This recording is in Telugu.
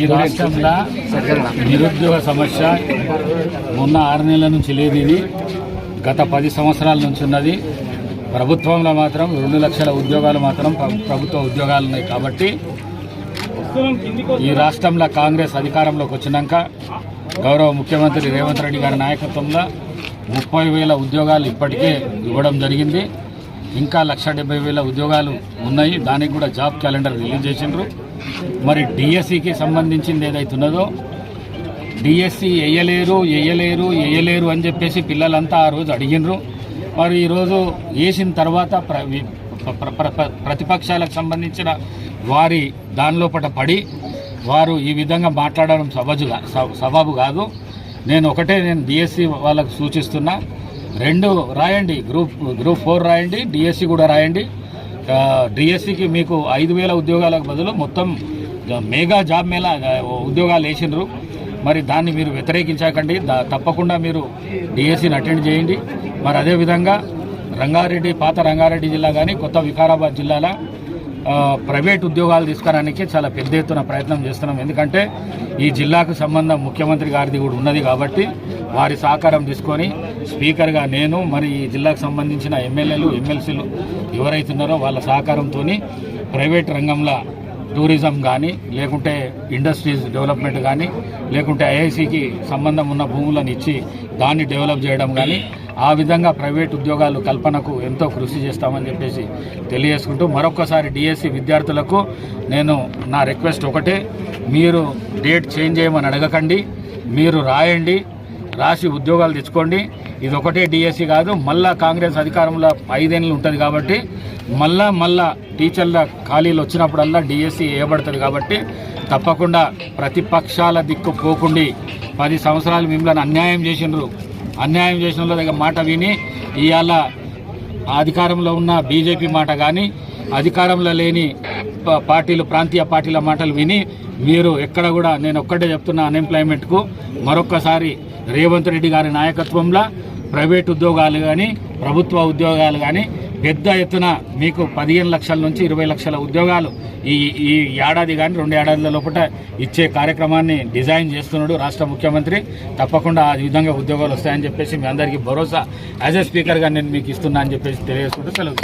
ఈ రాష్ట్రంలో నిరుద్యోగ సమస్య మొన్న ఆరు నెలల నుంచి లేదు ఇది. గత పది సంవత్సరాల నుంచి ఉన్నది. ప్రభుత్వంలో మాత్రం రెండు లక్షల ఉద్యోగాలు మాత్రం ప్రభుత్వ ఉద్యోగాలు ఉన్నాయి కాబట్టి ఈ రాష్ట్రంలో కాంగ్రెస్ అధికారంలోకి వచ్చినాక గౌరవ ముఖ్యమంత్రి రేవంత్ రెడ్డి గారి నాయకత్వంలో ముప్పై వేల ఉద్యోగాలు ఇప్పటికే ఇవ్వడం జరిగింది. ఇంకా లక్ష డెబ్బై వేల ఉద్యోగాలు ఉన్నాయి. దానికి కూడా జాబ్ క్యాలెండర్ రిలీజ్ చేసిండ్రు. మరి డిఎస్సికి సంబంధించింది ఏదైతే ఉన్నదో డిఎస్సి వేయలేరు వేయలేరు వేయలేరు అని చెప్పేసి పిల్లలంతా ఆ రోజు అడిగినరు. మరి ఈరోజు వేసిన తర్వాత ప్ర ప్రతిపక్షాలకు సంబంధించిన వారి దానిలోపట పడి వారు ఈ విధంగా మాట్లాడడం సబజుగా సబాబు కాదు. నేను ఒకటే నేను డిఎస్సి వాళ్ళకు సూచిస్తున్నా. రెండు రాయండి గ్రూప్ గ్రూప్ ఫోర్ రాయండి డిఎస్సి కూడా రాయండి. డిఎస్సికి మీకు ఐదు వేల ఉద్యోగాలకు బదులు మొత్తం మేఘా జాబ్ మేళ ఉద్యోగాలు వేసినారు మరి దాన్ని మీరు వ్యతిరేకించకండి. తప్పకుండా మీరు డిఎస్సిని అటెండ్ చేయండి. మరి అదేవిధంగా రంగారెడ్డి పాత రంగారెడ్డి జిల్లా కానీ కొత్త వికారాబాద్ జిల్లాలో ప్రైవేట్ ఉద్యోగాలు తీసుకురానికి చాలా పెద్ద ఎత్తున ప్రయత్నం చేస్తున్నాం. ఎందుకంటే ఈ జిల్లాకు సంబంధం ముఖ్యమంత్రి గారిది కూడా ఉన్నది కాబట్టి వారి సహకారం తీసుకొని స్పీకర్గా నేను మరి ఈ జిల్లాకు సంబంధించిన ఎమ్మెల్యేలు ఎమ్మెల్సీలు ఎవరైతున్నారో వాళ్ళ సహకారంతో ప్రైవేట్ రంగంలో టూరిజం కానీ లేకుంటే ఇండస్ట్రీస్ డెవలప్మెంట్ కానీ లేకుంటే ఐఐసికి సంబంధం ఉన్న భూములను ఇచ్చి దాన్ని డెవలప్ చేయడం కానీ ఆ విధంగా ప్రైవేట్ ఉద్యోగాలు కల్పనకు ఎంతో కృషి చేస్తామని చెప్పేసి తెలియజేసుకుంటూ మరొకసారి డిఎస్సి విద్యార్థులకు నేను నా రిక్వెస్ట్ ఒకటే. మీరు డేట్ చేంజ్ చేయమని అడగకండి. మీరు రాయండి. రాసి ఉద్యోగాలు తెచ్చుకోండి. ఇది ఒకటే డిఎస్సి కాదు మళ్ళా కాంగ్రెస్ అధికారంలో ఐదేళ్ళు ఉంటుంది కాబట్టి మళ్ళా మళ్ళా టీచర్ల ఖాళీలు వచ్చినప్పుడల్లా డిఎస్సి వేయబడుతుంది కాబట్టి తప్పకుండా ప్రతిపక్షాల దిక్కు పోకుండి పది సంవత్సరాలు మిమ్మల్ని అన్యాయం చేసినారు అన్యాయం చేసిన దగ్గర మాట విని ఇవాళ అధికారంలో ఉన్న బీజేపీ మాట కానీ అధికారంలో లేని పార్టీలు ప్రాంతీయ పార్టీల మాటలు విని మీరు ఎక్కడ కూడా నేను ఒక్కటే చెప్తున్నా అన్ఎంప్లాయ్మెంట్కు మరొక్కసారి రేవంత్ రెడ్డి గారి నాయకత్వంలో ప్రైవేట్ ఉద్యోగాలు కానీ ప్రభుత్వ ఉద్యోగాలు కానీ పెద్ద ఎత్తున మీకు పదిహేను లక్షల నుంచి ఇరవై లక్షల ఉద్యోగాలు ఈ ఈ ఏడాది కానీ రెండు ఏడాదిల లోపల ఇచ్చే కార్యక్రమాన్ని డిజైన్ చేస్తున్నాడు రాష్ట్ర ముఖ్యమంత్రి. తప్పకుండా ఆ విధంగా ఉద్యోగాలు వస్తాయని చెప్పేసి మీ అందరికీ భరోసా. యాజ్ ఎ స్పీకర్గా నేను మీకు ఇస్తున్నా అని చెప్పేసి తెలియజేసుకుంటూ సెలవు